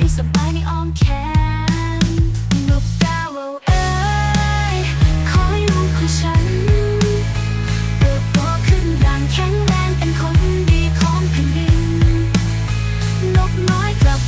ให้สบายในอ้อมแขนนกดาวเอ๋ยขอให้ลูกของฉันเติบโตขึ้นดังแข็งแรงเป็นคนดีของแผ่นดินนกน้อยกลับ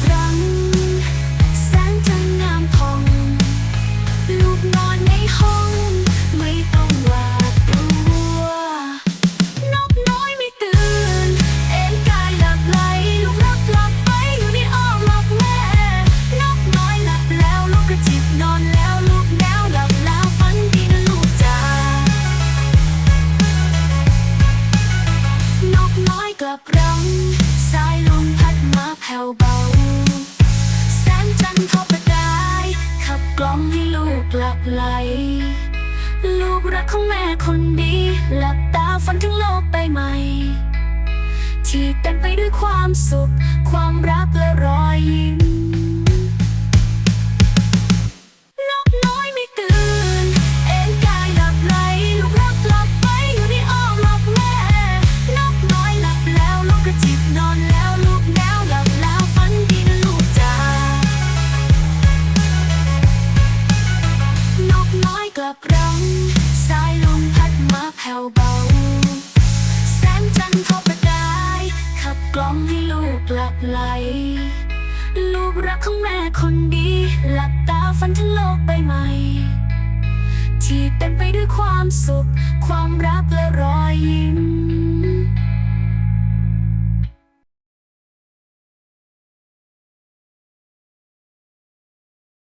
กลับรังสายลมพัดมาแผ่วเบา แสงจันทร์ทอประดายขับกล้องให้ลูกหลับไหล ลูกรักของแม่คนดีหลับตาฝันถึงโลกใบใหม่ที่เต็มไปด้วยความสุข ความรักและรอยยิ้ม น้อยกรังสายลมพัดมาแผ่วเบา แสงจันทร์ทอประกายขับกล่อมให้ลูกหลับไหล ลูกรักของแม่คนดี หลับตาฝันถึงโลกใบใหม่ ที่เต็มไปด้วยความสุข ความรักและรอยยิ้ม